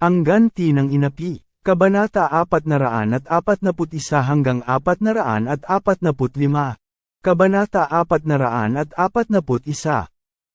Ang ganti ng inapi, Kabanata 441 hanggang 445. Kabanata 441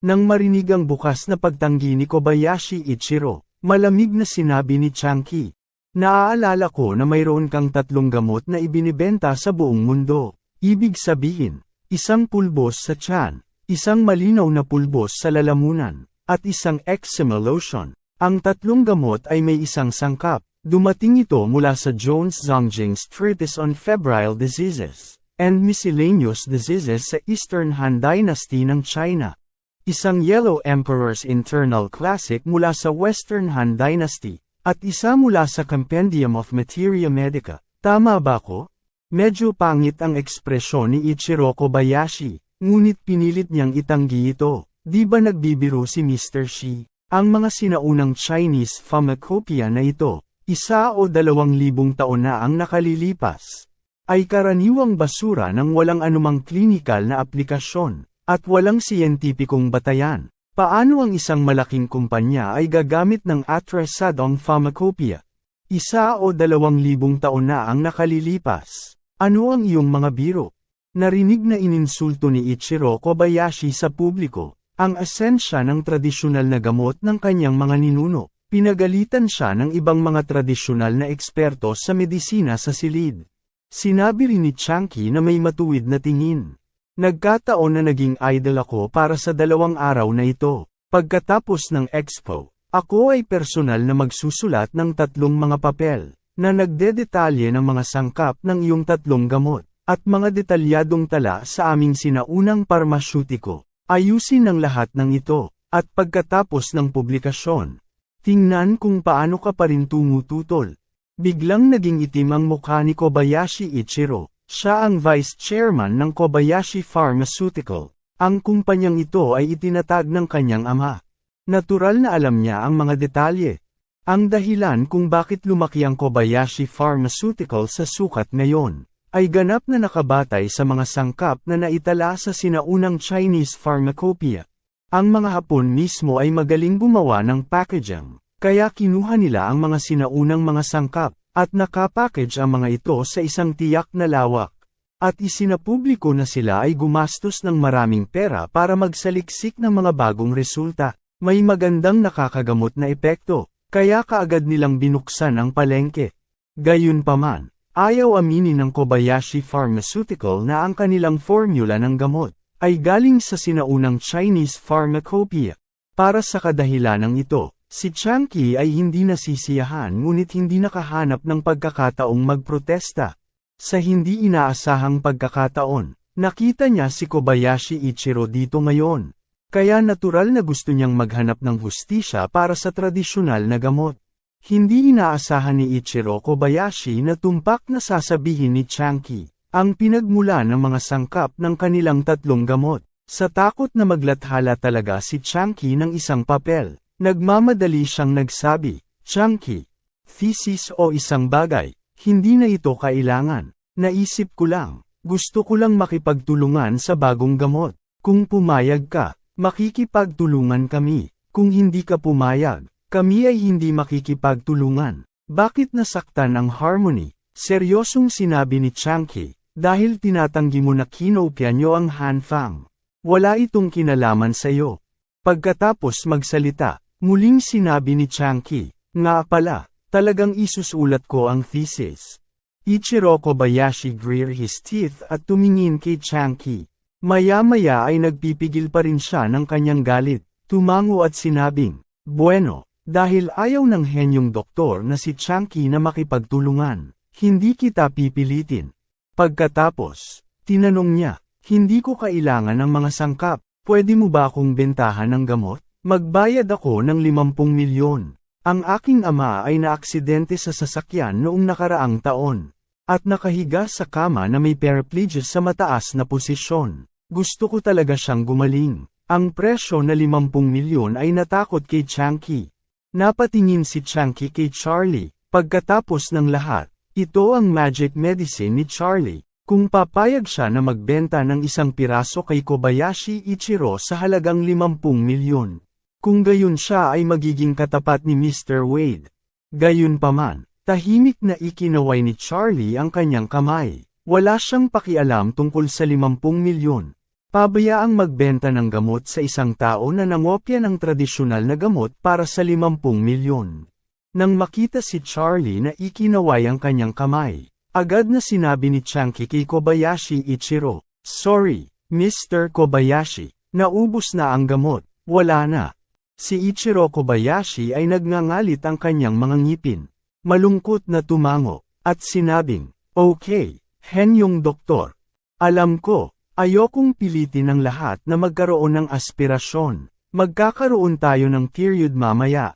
Nang marinig ang bukas na pagtanggi ni Kobayashi Ichiro, malamig na sinabi ni Chanki. Naaalala ko na mayroon kang tatlong gamot na ibinibenta sa buong mundo. Ibig sabihin, isang pulbos sa tiyan, isang malinaw na pulbos sa lalamunan, at isang eczema lotion. Ang tatlong gamot ay may isang sangkap. Dumating ito mula sa Jones Zongjing's Treatise on Febrile Diseases and Miscellaneous Diseases sa Eastern Han Dynasty ng China. Isang Yellow Emperor's Internal Classic mula sa Western Han Dynasty, at isa mula sa Compendium of Materia Medica. Tama ba ko? Medyo pangit ang ekspresyon ni Ichiro Kobayashi, ngunit pinilit niyang itanggi ito. Di ba nagbibiro si Mr. Shi? Ang mga sinaunang Chinese pharmacopoeia na ito, isa o dalawang libong taon na ang nakalilipas, ay karaniwang basura ng walang anumang klinikal na aplikasyon, at walang siyentipikong batayan. Paano ang isang malaking kumpanya ay gagamit ng atrasadong pharmacopoeia? Isa o dalawang libong taon na ang nakalilipas. Ano ang iyong mga biro? Narinig na ininsulto ni Ichiro Kobayashi sa publiko, ang asensya ng tradisyonal na gamot ng kanyang mga ninuno. Pinagalitan siya ng ibang mga tradisyonal na eksperto sa medisina sa silid. Sinabi rin ni Chanky na may matuwid na tingin. Nagkataon na naging idol ako para sa dalawang araw na ito. Pagkatapos ng expo, ako ay personal na magsusulat ng tatlong mga papel, na nagdedetalye ng mga sangkap ng iyong tatlong gamot, at mga detalyadong tala sa aming sinaunang parmasyutiko. Ayusin ng lahat ng ito, at pagkatapos ng publikasyon, Tingnan kung paano ka pa rin tumututol. Biglang naging itim ang mukha ni Kobayashi Ichiro. Siya ang vice chairman ng Kobayashi Pharmaceutical. Ang kumpanyang ito ay itinatag ng kanyang ama. Natural na alam niya ang mga detalye. Ang dahilan kung bakit lumaki ang Kobayashi Pharmaceutical sa sukat ngayon, ay ganap na nakabatay sa mga sangkap na naitala sa sinaunang Chinese pharmacopoeia. Ang mga Hapon mismo ay magaling gumawa ng packaging, kaya kinuha nila ang mga sinaunang mga sangkap, at nakapackage ang mga ito sa isang tiyak na lawak. At isinapubliko na sila ay gumastos ng maraming pera para magsaliksik ng mga bagong resulta. May magandang nakakagamot na epekto, kaya kaagad nilang binuksan ang palengke. Gayunpaman, ayaw aminin ng Kobayashi Pharmaceutical na ang kanilang formula ng gamot ay galing sa sinaunang Chinese pharmacopoeia. Para sa kadahilanang ito, si Changqi ay hindi nasisiyahan ngunit hindi nakahanap ng pagkakataong magprotesta. Sa hindi inaasahang pagkakataon, nakita niya si Kobayashi Ichiro dito ngayon. Kaya natural na gusto niyang maghanap ng hustisya para sa tradisyonal na gamot. Hindi inaasahan ni Ichiro Kobayashi na tumpak na sasabihin ni Changqi ang pinagmula ng mga sangkap ng kanilang tatlong gamot. Sa takot na maglathala talaga si Chunky ng isang papel, nagmamadali siyang nagsabi, Chunky, thesis o isang bagay, hindi na ito kailangan. Naisip ko lang, gusto ko lang makipagtulungan sa bagong gamot. Kung pumayag ka, makikipagtulungan kami. Kung hindi ka pumayag, kami ay hindi makikipagtulungan. Bakit nasaktan ang harmony? Seryosong sinabi ni Chunky, dahil tinatanggi mo na kinopya nyo ang Hanfang. Wala itong kinalaman sa iyo. Pagkatapos magsalita, muling sinabi ni Changki, nga pala, talagang isusulat ko ang thesis. Ichiro Kobayashi greer his teeth at tumingin kay Changki. Maya-maya ay nagpipigil pa rin siya ng kanyang galit, tumango at sinabing, Bueno, dahil ayaw ng henyong doktor na si Changki na makipagtulungan, hindi kita pipilitin. Pagkatapos, tinanong niya, hindi ko kailangan ng mga sangkap, pwede mo ba akong bentahan ng gamot? Magbayad ako ng 50 milyon. Ang aking ama ay naaksidente sa sasakyan noong nakaraang taon. At nakahiga sa kama na may paraplegia sa mataas na posisyon. Gusto ko talaga siyang gumaling. Ang presyo na 50 milyon ay natakot kay Chanky. Napatingin si Chanky kay Charlie. Pagkatapos ng lahat, ito ang magic medicine ni Charlie. Kung papayag siya na magbenta ng isang piraso kay Kobayashi Ichiro sa halagang 50 milyon. Kung gayon siya ay magiging katapat ni Mr. Wade. Gayon paman, tahimik na ikinaway ni Charlie ang kanyang kamay. Wala siyang pakialam tungkol sa 50 milyon. Pabayaang magbenta ng gamot sa isang tao na nangopya ng tradisyonal na gamot para sa 50 milyon. Nang makita si Charlie na ikinaway ang kanyang kamay, agad na sinabi ni Chanky kay Kobayashi Ichiro, Sorry, Mr. Kobayashi, naubos na ang gamot, wala na. Si Ichiro Kobayashi ay nagngangalit ang kanyang mga ngipin. Malungkot na tumango, at sinabing, Okay, hen yung doktor. Alam ko, ayokong pilitin ng lahat na magkaroon ng aspirasyon. Magkakaroon tayo ng period mamaya.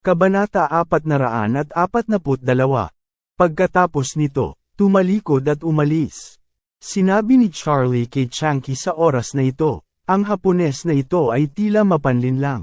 Kabanata 442 Pagkatapos nito, tumalikod at umalis. Sinabi ni Charlie kay Chanky sa oras na ito, ang Hapones na ito ay tila mapanlin lang.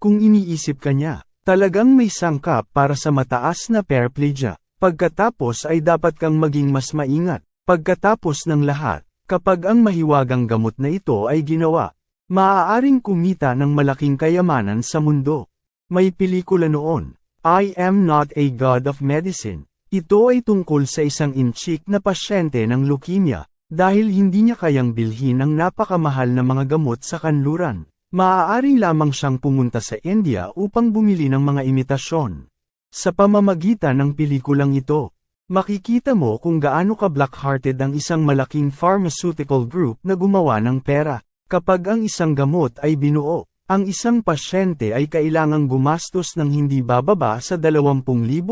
Kung iniisip ka niya, talagang may sangkap para sa mataas na paraplegia. Pagkatapos ay dapat kang maging mas maingat. Pagkatapos ng lahat, kapag ang mahiwagang gamot na ito ay ginawa, maaaring kumita ng malaking kayamanan sa mundo. May pelikula noon, I Am Not a God of Medicine. Ito ay tungkol sa isang inchik na pasyente ng leukemia, dahil hindi niya kayang bilhin ang napakamahal na mga gamot sa kanluran. Maaari lamang siyang pumunta sa India upang bumili ng mga imitasyon. Sa pamamagitan ng pelikulang ito, makikita mo kung gaano ka black-hearted ang isang malaking pharmaceutical group na gumawa ng pera. Kapag ang isang gamot ay binuo, ang isang pasyente ay kailangang gumastos ng hindi bababa sa 20,000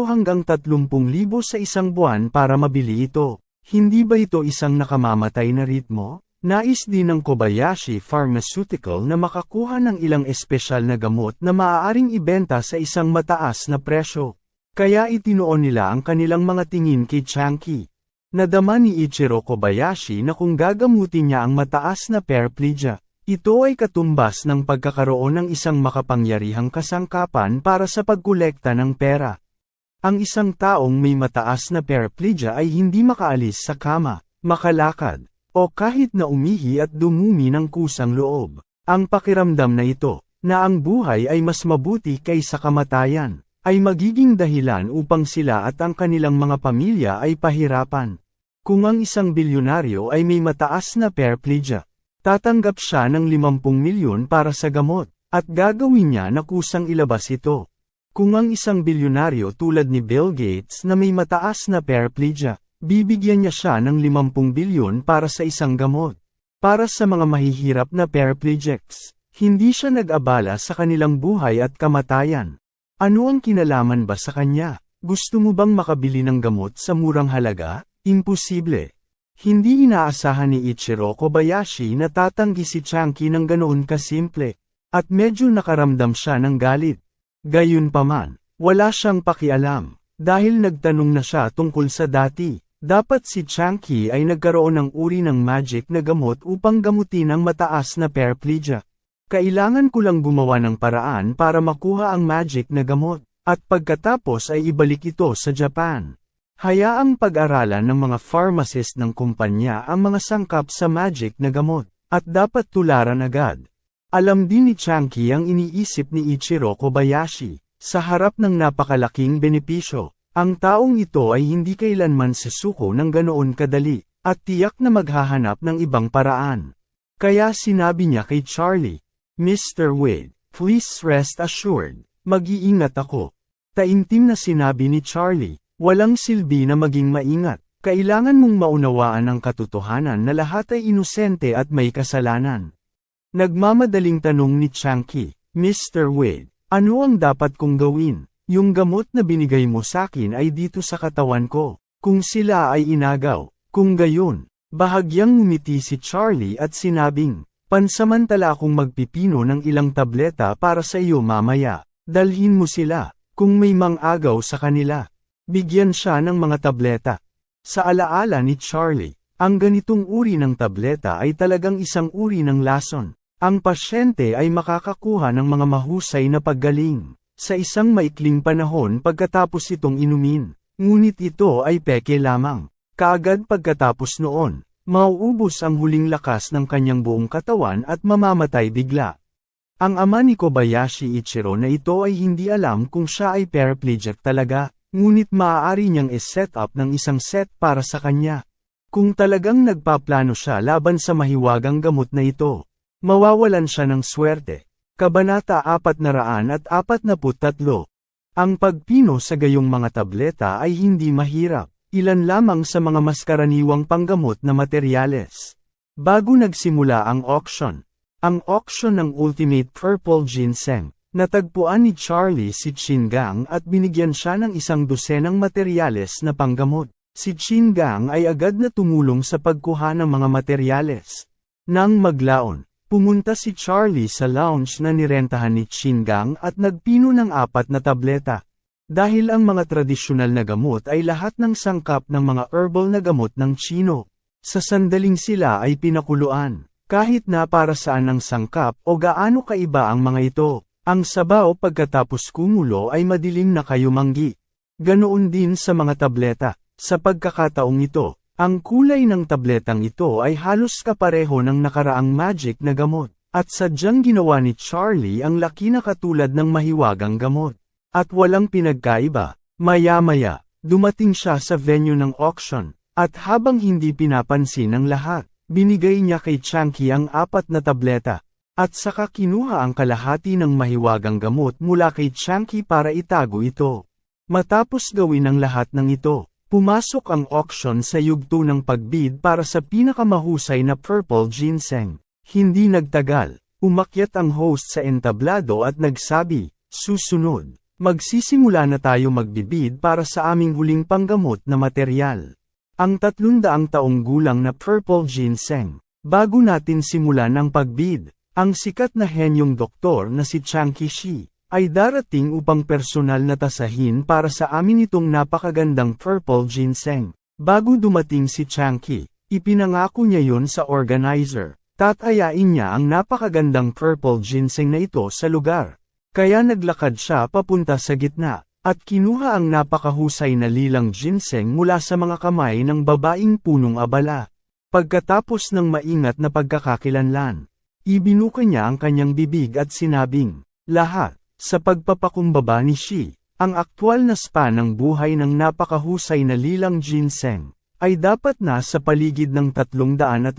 hanggang 30,000 sa isang buwan para mabili ito. Hindi ba ito isang nakamamatay na ritmo? Nais din ng Kobayashi Pharmaceutical na makakuha ng ilang espesyal na gamot na maaaring ibenta sa isang mataas na presyo. Kaya itinuon nila ang kanilang mga tingin kay Chanky. Nadama ni Ichiro Kobayashi na kung gagamutin niya ang mataas na paraplegia, ito ay katumbas ng pagkakaroon ng isang makapangyarihang kasangkapan para sa pagkolekta ng pera. Ang isang taong may mataas na paraplegia ay hindi makaalis sa kama, makalakad, o kahit na umihi at dumumi ng kusang loob. Ang pakiramdam na ito, na ang buhay ay mas mabuti kaysa kamatayan, ay magiging dahilan upang sila at ang kanilang mga pamilya ay pahirapan. Kung ang isang bilyonaryo ay may mataas na paraplegia, tatanggap siya ng 50 milyon para sa gamot, at gagawin niya na kusang ilabas ito. Kung ang isang bilyonaryo tulad ni Bill Gates na may mataas na paraplegia, bibigyan niya siya ng 50 bilyon para sa isang gamot. Para sa mga mahihirap na paraplegics, hindi siya nag-abala sa kanilang buhay at kamatayan. Ano ang kinalaman ba sa kanya? Gusto mo bang makabili ng gamot sa murang halaga? Imposible. Hindi inaasahan ni Ichiro Kobayashi na tatanggi si Chanky ng ganoon kasimple, at medyo nakaramdam siya ng galit. Gayunpaman, wala siyang pakialam, dahil nagtanong na siya tungkol sa dati. Dapat si Chanky ay nagkaroon ng uri ng magic na gamot upang gamutin ang mataas na paraplegia. Kailangan ko lang gumawa ng paraan para makuha ang magic na gamot, at pagkatapos ay ibalik ito sa Japan. Hayaang pag-aralan ng mga pharmacist ng kumpanya ang mga sangkap sa magic na gamot, at dapat tularan agad. Alam din ni Chanky ang iniisip ni Ichiro Kobayashi. Sa harap ng napakalaking benepisyo, ang taong ito ay hindi kailanman susuko ng ganoon kadali, at tiyak na maghahanap ng ibang paraan. Kaya sinabi niya kay Charlie, Mr. Wade, please rest assured, mag-iingat ako. Taimtim na sinabi ni Charlie, walang silbi na maging maingat. Kailangan mong maunawaan ang katotohanan na lahat ay inosente at may kasalanan. Nagmamadaling tanong ni Chanky, Mr. Wade, ano ang dapat kong gawin? Yung gamot na binigay mo sa akin ay dito sa katawan ko. Kung sila ay inagaw, kung gayon, bahagyang ngumiti si Charlie at sinabing, pansamantala akong magpipino ng ilang tableta para sa iyo mamaya. Dalhin mo sila. Kung may mang-agaw sa kanila, bigyan siya ng mga tableta. Sa alaala ni Charlie, ang ganitong uri ng tableta ay talagang isang uri ng lason. Ang pasyente ay makakakuha ng mga mahusay na paggaling sa isang maikling panahon pagkatapos itong inumin. Ngunit ito ay peke lamang. Kaagad pagkatapos noon, mauubos ang huling lakas ng kanyang buong katawan at mamamatay bigla. Ang ama ni Kobayashi Ichiro na ito ay hindi alam kung siya ay paraplegic talaga, ngunit maaari niyang is-set up ng isang set para sa kanya. Kung talagang nagpaplano siya laban sa mahiwagang gamot na ito, mawawalan siya ng swerte. Kabanata 443 Ang pagpino sa gayong mga tableta ay hindi mahirap, ilan lamang sa mga mas karaniwang panggamot na materyales. Bago nagsimula ang auction, ang auction ng Ultimate Purple Ginseng, natagpuan ni Charlie si Chingang at binigyan siya ng isang dosenang materyales na panggamot. Si Chingang ay agad na tumulong sa pagkuha ng mga materyales. Nang maglaon, pumunta si Charlie sa lounge na nirentahan ni Chingang at nagpino ng apat na tableta. Dahil ang mga tradisyonal na gamot ay lahat ng sangkap ng mga herbal na gamot ng Chino. Sa sandaling sila ay pinakuluan. Kahit na para saan ang sangkap o gaano kaiba ang mga ito, ang sabaw pagkatapos kumulo ay madilim na kayumanggi. Ganoon din sa mga tableta. Sa pagkakataong ito, ang kulay ng tabletang ito ay halos kapareho ng nakaraang magic na gamot, at sadyang ginawa ni Charlie ang laki na katulad ng mahiwagang gamot. At walang pinagkaiba, maya-maya, dumating siya sa venue ng auction, at habang hindi pinapansin ng lahat, binigay niya kay Chunky ang apat na tableta, at saka kinuha ang kalahati ng mahiwagang gamot mula kay Chunky para itago ito. Matapos gawin ang lahat ng ito, Pumasok ang auction sa yugto ng pagbid para sa pinakamahusay na purple ginseng. Hindi nagtagal, umakyat ang host sa entablado at nagsabi, susunod, magsisimula na tayo magbibid para sa aming huling panggamot na materyal. Ang tatlundaang taong gulang na purple ginseng. Bago natin simulan ang pagbid, ang sikat na henyong doktor na si Chang Kishi, ay darating upang personal na tasahin para sa amin itong napakagandang purple ginseng. Bago dumating si Chunky, ipinangako niya yon sa organizer. Tatayain niya ang napakagandang purple ginseng na ito sa lugar. Kaya naglakad siya papunta sa gitna, at kinuha ang napakahusay na lilang ginseng mula sa mga kamay ng babaing punong abala. Pagkatapos ng maingat na pagkakakilanlan, ibinuka niya ang kanyang bibig at sinabing, lahat, sa pagpapakumbaba ni Shi, ang aktwal na span ng buhay ng napakahusay na lilang ginseng, ay dapat na sa paligid ng 350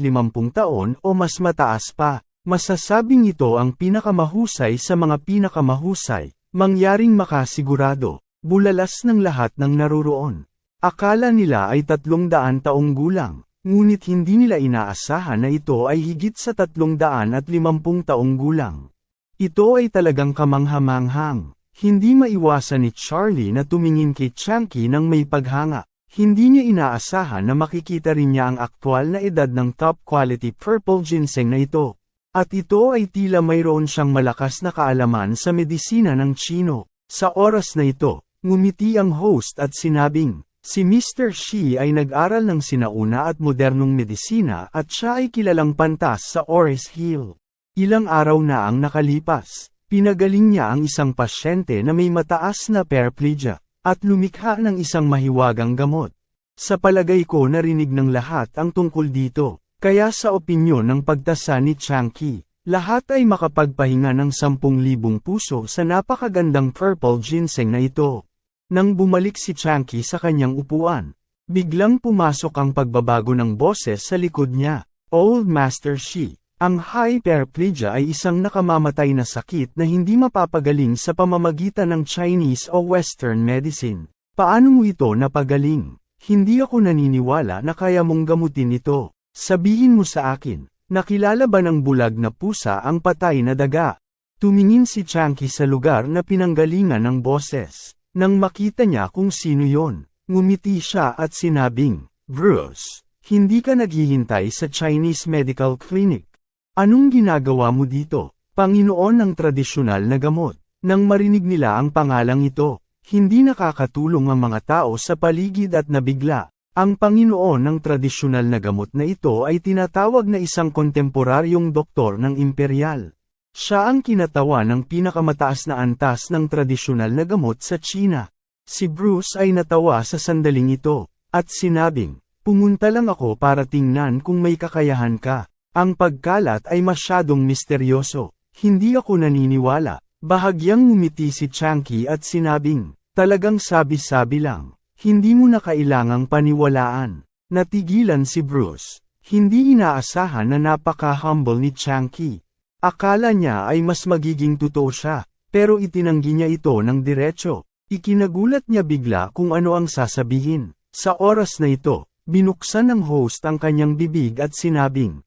taon o mas mataas pa. Masasabing ito ang pinakamahusay sa mga pinakamahusay, mangyaring makasigurado, bulalas ng lahat ng naruroon. Akala nila ay 300 taong gulang, ngunit hindi nila inaasahan na ito ay higit sa 350 taong gulang. Ito ay talagang kamanghamanghang. Hindi maiwasan ni Charlie na tumingin kay Chunky ng may paghanga. Hindi niya inaasahan na makikita rin niya ang aktwal na edad ng top quality purple ginseng na ito. At ito ay tila mayroon siyang malakas na kaalaman sa medisina ng Chino. Sa oras na ito, ngumiti ang host at sinabing, si Mr. Shi ay nag-aral ng sinauna at modernong medisina at siya ay kilalang pantas sa Ores Hill. Ilang araw na ang nakalipas, pinagaling niya ang isang pasyente na may mataas na paraplegia, at lumikha ng isang mahiwagang gamot. Sa palagay ko narinig ng lahat ang tungkol dito, kaya sa opinyon ng pagtasa ni Chunky, lahat ay makapagpahinga ng 10,000 puso sa napakagandang purple ginseng na ito. Nang bumalik si Chunky sa kanyang upuan, biglang pumasok ang pagbabago ng boses sa likod niya. Old Master Shi, ang hyperplegia ay isang nakamamatay na sakit na hindi mapapagaling sa pamamagitan ng Chinese o Western medicine. Paano mo ito napagaling? Hindi ako naniniwala na kaya mong gamutin ito. Sabihin mo sa akin, nakilala ba ng bulag na pusa ang patay na daga? Tumingin si Chunky sa lugar na pinanggalingan ng boses. Nang makita niya kung sino yon, ngumiti siya at sinabing, Bruce, hindi ka naghihintay sa Chinese Medical Clinic. Anong ginagawa mo dito, Panginoon ng tradisyonal na gamot? Nang marinig nila ang pangalang ito, Hindi nakakatulong ang mga tao sa paligid at nabigla. Ang Panginoon ng tradisyonal na gamot na ito ay tinatawag na isang kontemporaryong doktor ng imperial. Siya ang kinatawa ng pinakamataas na antas ng tradisyonal na gamot sa China. Si Bruce ay natawa sa sandaling ito, at sinabing, pumunta lang ako para tingnan kung may kakayahan ka. Ang pagkalat ay masyadong misteryoso. Hindi ako naniniwala. Bahagyang ngumiti si Chunky at sinabing, talagang sabi-sabi lang. Hindi mo na kailangang paniwalaan. Natigilan si Bruce. Hindi inaasahan na napaka-humble ni Chunky. Akala niya ay mas magiging totoo siya, pero itinanggi niya ito ng diretso. Ikinagulat niya bigla kung ano ang sasabihin. Sa oras na ito, binuksan ng host ang kanyang bibig at sinabing,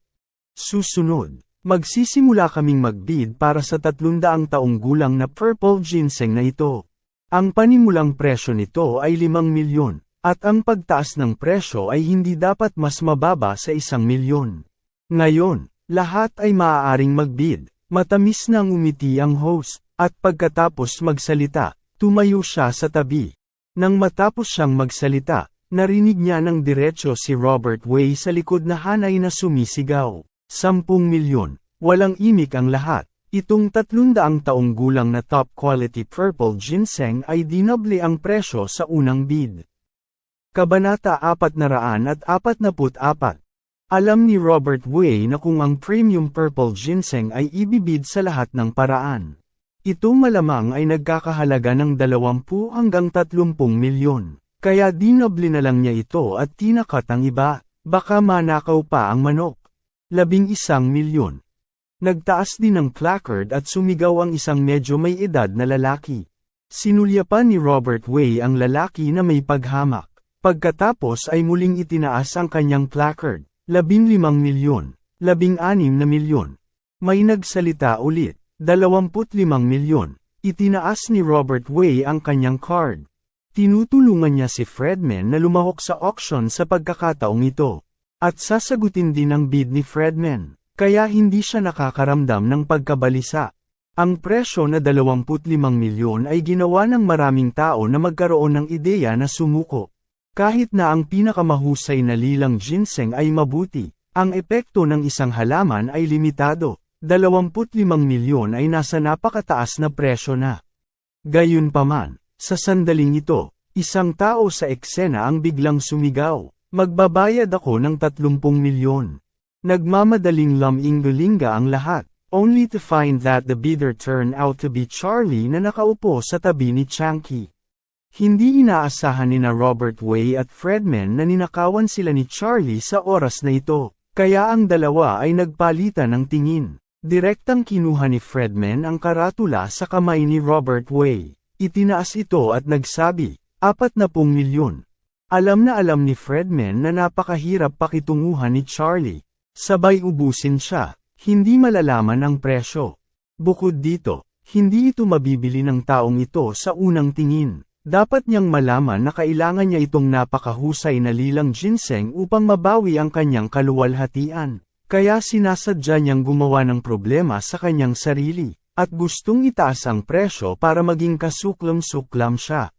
Susunod, magsisimula kaming magbid para sa 300 taong gulang na purple ginseng na ito. Ang panimulang presyo nito ay 5 milyon, at ang pagtaas ng presyo ay hindi dapat mas mababa sa 1 milyon. Ngayon, lahat ay maaaring magbid, matamis na umiti ang host, at pagkatapos magsalita, tumayo siya sa tabi. Nang matapos siyang magsalita, narinig niya ng diretsyo si Robert Way sa likod na hanay na sumisigaw. 10 milyon, walang imik ang lahat. Itong 300 taong gulang na top quality purple ginseng ay dinable ang presyo sa unang bid. Kabanata 444 Alam ni Robert Way na kung ang premium purple ginseng ay ibibid sa lahat ng paraan. Ito malamang ay nagkakahalaga ng 20 hanggang 30 milyon. Kaya dinable na lang niya ito at tinakat ang iba, baka manakaw pa ang manok. Labing isang milyon. Nagtaas din ng placard at sumigaw ang isang medyo may edad na lalaki. Sinulyapan ni Robert Way ang lalaki na may paghamak. Pagkatapos ay muling itinaas ang kanyang placard, 15 milyon, 16 na milyon. May nagsalita ulit, 25 milyon. Itinaas ni Robert Way ang kanyang card. Tinutulungan niya si Fredman na lumahok sa auction sa pagkakataong ito. At sasagutin din ang bid ni Fredman, kaya hindi siya nakakaramdam ng pagkabalisa. Ang presyo na 25 milyon ay ginawa ng maraming tao na magkaroon ng ideya na sumuko. Kahit na ang pinakamahusay na lilang ginseng ay mabuti, ang epekto ng isang halaman ay limitado. 25 milyon ay nasa napakataas na presyo na. Gayunpaman, sa sandaling ito, isang tao sa eksena ang biglang sumigaw. Magbabayad ako ng 30 milyon. Nagmamadaling laminggalinga ang lahat, only to find that the bidder turned out to be Charlie na nakaupo sa tabi ni Chunky. Hindi inaasahan ni na Robert Way at Fredman na ninakawan sila ni Charlie sa oras na ito, kaya ang dalawa ay nagpalitan ng tingin. Direktang kinuha ni Fredman ang karatula sa kamay ni Robert Way. Itinaas ito at nagsabi, 40 milyon. Alam na alam ni Fredman na napakahirap pakitunguhan ni Charlie. Sabay ubusin siya, hindi malalaman ang presyo. Bukod dito, hindi ito mabibili ng taong ito sa unang tingin. Dapat niyang malaman na kailangan niya itong napakahusay na lilang ginseng upang mabawi ang kanyang kaluwalhatian. Kaya sinasadya niyang gumawa ng problema sa kanyang sarili, at gustong itaas ang presyo para maging kasuklam-suklam siya.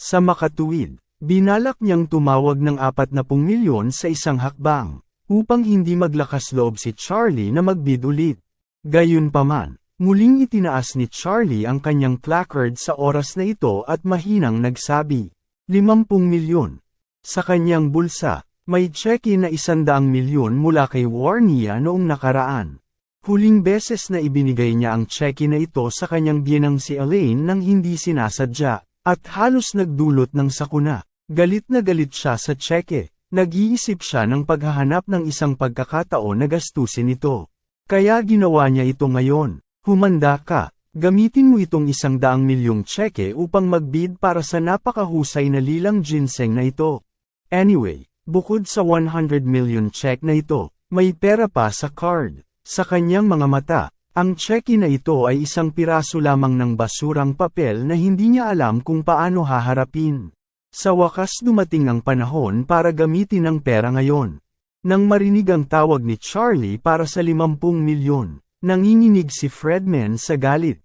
Sa makatuwid, Binalak niyang tumawag ng 40 milyon sa isang hakbang, upang hindi maglakas loob si Charlie na magbid ulit. Gayunpaman, muling itinaas ni Charlie ang kanyang placard sa oras na ito at mahinang nagsabi, 50 milyon. Sa kanyang bulsa, may cheque na 100 milyon mula kay Warnia noong nakaraan. Huling beses na ibinigay niya ang cheque na ito sa kanyang biyenang si Elaine nang hindi sinasadya. At halos nagdulot ng sakuna. Galit na galit siya sa tseke. Nag-iisip siya ng paghahanap ng isang pagkakataon na gastusin ito. Kaya ginawa niya ito ngayon. Humanda ka. Gamitin mo itong isang daang milyong tseke upang magbid para sa napakahusay na lilang ginseng na ito. Anyway, bukod sa 100 million check na ito, may pera pa sa card. Sa kanyang mga mata, ang cheque na ito ay isang piraso lamang ng basurang papel na hindi niya alam kung paano haharapin. Sa wakas dumating ang panahon para gamitin ang pera ngayon. Nang marinig ang tawag ni Charlie para sa 50 milyon, nanginginig si Fredman sa galit.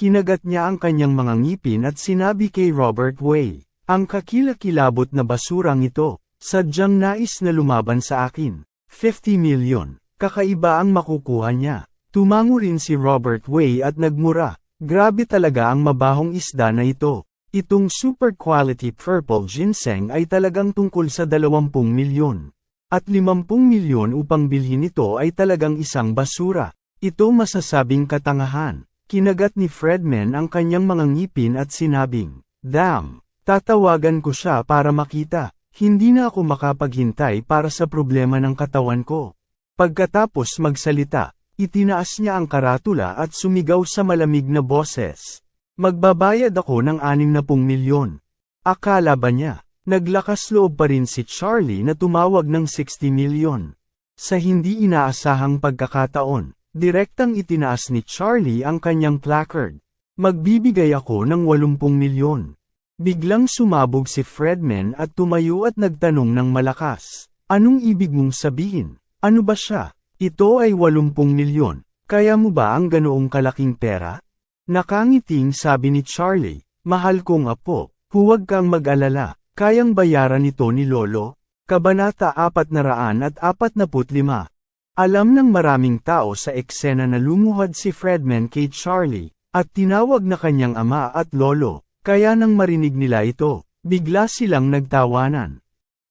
Kinagat niya ang kanyang mga ngipin at sinabi kay Robert Way, ang kakilakilabot na basurang ito, sadyang nais na lumaban sa akin. 50 million, kakaiba ang makukuha niya. Tumango rin si Robert Way at nagmura, grabe talaga ang mabahong isda na ito. Itong super quality purple ginseng ay talagang tungkol sa 20 milyon. At 50 milyon upang bilhin ito ay talagang isang basura. Ito masasabing katangahan. Kinagat ni Fredman ang kanyang mga ngipin at sinabing, Damn, tatawagan ko siya para makita. Hindi na ako makapaghintay para sa problema ng katawan ko. Pagkatapos magsalita, itinaas niya ang karatula at sumigaw sa malamig na boses. Magbabayad ako ng 60 milyon. Akala ba niya, naglakas loob pa rin si Charlie na tumawag ng 60 milyon. Sa hindi inaasahang pagkakataon, direktang itinaas ni Charlie ang kanyang placard. Magbibigay ako ng 80 milyon. Biglang sumabog si Fredman at tumayo at nagtanong ng malakas. Anong ibig mong sabihin? Ano ba siya? Ito ay 80 milyon. Kaya mo ba ang ganoong kalaking pera? Nakangiting sabi ni Charlie, Mahal kong apo, huwag kang mag-alala, kayang bayaran ito ni Lolo. Kabanata 445 Alam ng maraming tao sa eksena na lumuhad si Fredman kay Charlie, at tinawag na kanyang ama at lolo, kaya nang marinig nila ito, bigla silang nagtawanan.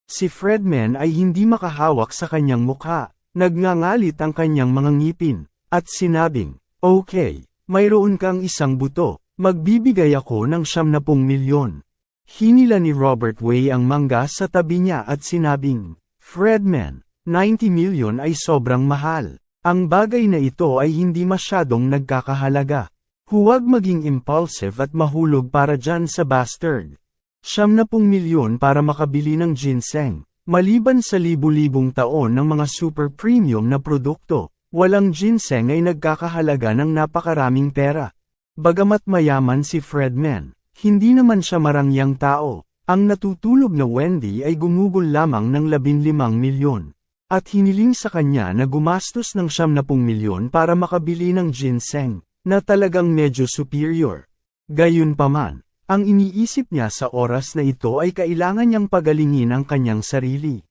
Si Fredman ay hindi makahawak sa kanyang mukha, nagngangalit ang kanyang mga ngipin, at sinabing, Okay, mayroon kang isang buto, magbibigay ako ng 70 milyon. Hinila ni Robert Way ang mangga sa tabi niya at sinabing, Fredman, 90 milyon ay sobrang mahal. Ang bagay na ito ay hindi masyadong nagkakahalaga. Huwag maging impulsive at mahulog para dyan sa bastard. Siyam na pong milyon para makabili ng ginseng. Maliban sa libu-libong taon ng mga super premium na produkto, walang ginseng ay nagkakahalaga ng napakaraming pera. Bagamat mayaman si Fredman, hindi naman siya marangyang tao. Ang natutulog na Wendy ay gumugol lamang ng 15 milyon. At hiniling sa kanya na gumastos ng 70 milyon para makabili ng ginseng na talagang medyo superior. Gayunpaman, ang iniisip niya sa oras na ito ay kailangan niyang pagalingin ang kanyang sarili.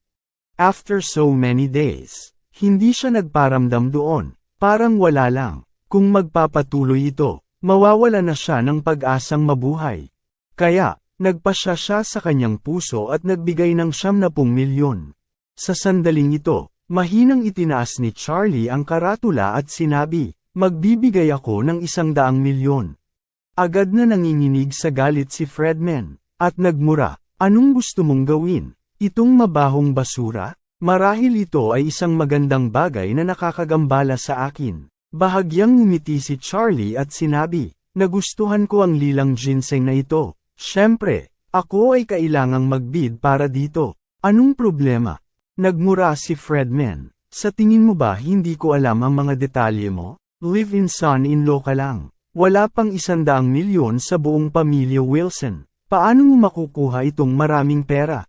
After so many days, hindi siya nagparamdam doon, parang wala lang. Kung magpapatuloy ito, mawawala na siya ng pag-asang mabuhay. Kaya, nagpasya siya sa kanyang puso at nagbigay ng 70 milyon. Sa sandaling ito, mahinang itinaas ni Charlie ang karatula at sinabi, Magbibigay ako ng isang daang milyon. Agad na nanginginig sa galit si Fredman, at nagmura, anong gusto mong gawin? Itong mabahong basura? Marahil ito ay isang magandang bagay na nakakagambala sa akin. Bahagyang ngumiti si Charlie at sinabi, nagustuhan ko ang lilang ginseng na ito. Siyempre, ako ay kailangang magbid para dito. Anong problema? Nagmura si Fredman. Sa tingin mo ba hindi ko alam ang mga detalye mo? Live-in son-in-law ka lang. Wala pang isandaang milyon sa buong pamilya Wilson. Paano mo makukuha itong maraming pera?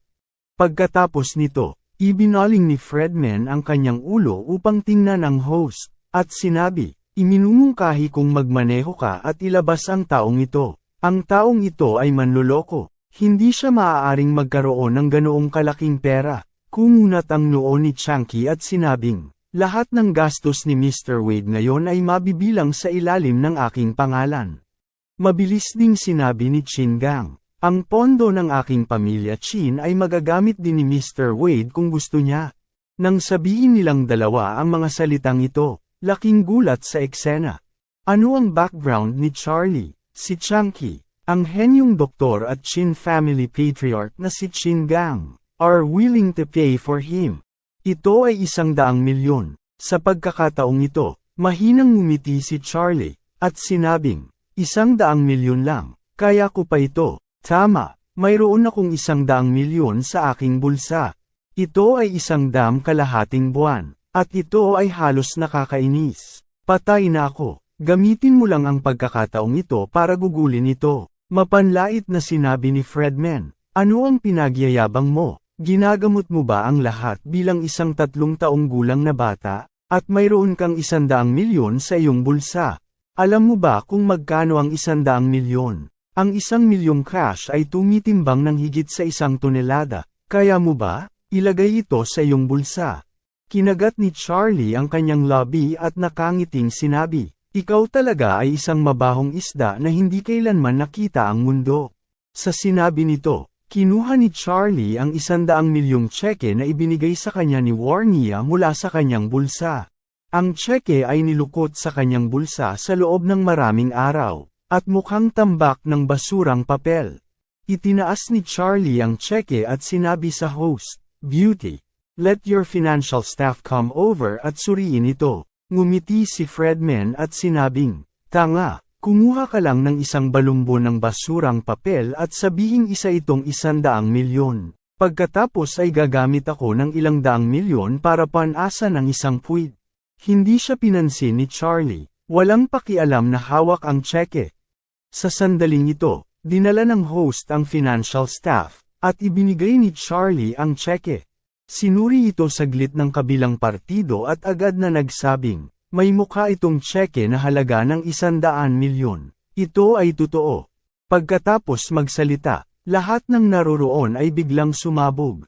Pagkatapos nito, ibinaling ni Fredman ang kanyang ulo upang tingnan ang host, at sinabi, iminumungkahi kong magmaneho ka at ilabas ang taong ito. Ang taong ito ay manloloko. Hindi siya maaaring magkaroon ng ganoong kalaking pera. Kumunat ang noo ni Chunky at sinabing, lahat ng gastos ni Mr. Wade ngayon ay mabibilang sa ilalim ng aking pangalan. Mabilis ding sinabi ni Chin Gang, ang pondo ng aking pamilya Chin ay magagamit din ni Mr. Wade kung gusto niya. Nang sabihin nilang dalawa ang mga salitang ito, laking gulat sa eksena. Ano ang background ni Charlie, si Chunky, ang henyong doktor at Chin family patriarch na si Chin Gang, are willing to pay for him. Ito ay isang daang milyon. Sa pagkakataong ito, mahinang ngumiti si Charlie, at sinabing, isang daang milyon lang, kaya ko pa ito. Tama, mayroon akong isang daang milyon sa aking bulsa. Ito ay isang dam kalahating buwan, at ito ay halos nakakainis. Patay na ako, gamitin mo lang ang pagkakataong ito para gugulin ito. Mapanlait na sinabi ni Fredman, ano ang pinagyayabang mo? Ginagamot mo ba ang lahat bilang isang tatlong taong gulang na bata, at mayroon kang isandaang milyon sa iyong bulsa? Alam mo ba kung magkano ang isandaang milyon? Ang isang milyong cash ay tumitimbang ng higit sa isang tonelada. Kaya mo ba? Ilagay ito sa iyong bulsa. Kinagat ni Charlie ang kanyang labi at nakangiting sinabi, Ikaw talaga ay isang mabahong isda na hindi kailanman nakita ang mundo. Sa sinabi nito, kinuha ni Charlie ang isandaang milyong tseke na ibinigay sa kanya ni Warnia mula sa kanyang bulsa. Ang tseke ay nilukot sa kanyang bulsa sa loob ng maraming araw, at mukhang tambak ng basurang papel. Itinaas ni Charlie ang tseke at sinabi sa host, Beauty, let your financial staff come over at suriin ito. Ngumiti si Fredman at sinabing, Tanga, kumuha ka lang ng isang balumbo ng basurang papel at sabihing isa itong isandaang milyon. Pagkatapos ay gagamit ako ng ilang daang milyon para panasa ng isang puwid. Hindi siya pinansin ni Charlie, walang pakialam na hawak ang tseke. Sa sandaling ito, dinala ng host ang financial staff, at ibinigay ni Charlie ang tseke. Sinuri ito saglit ng kabilang partido at agad na nagsabing, may mukha itong tseke na halaga ng isandaan milyon. Ito ay totoo. Pagkatapos magsalita, lahat ng naroroon ay biglang sumabog.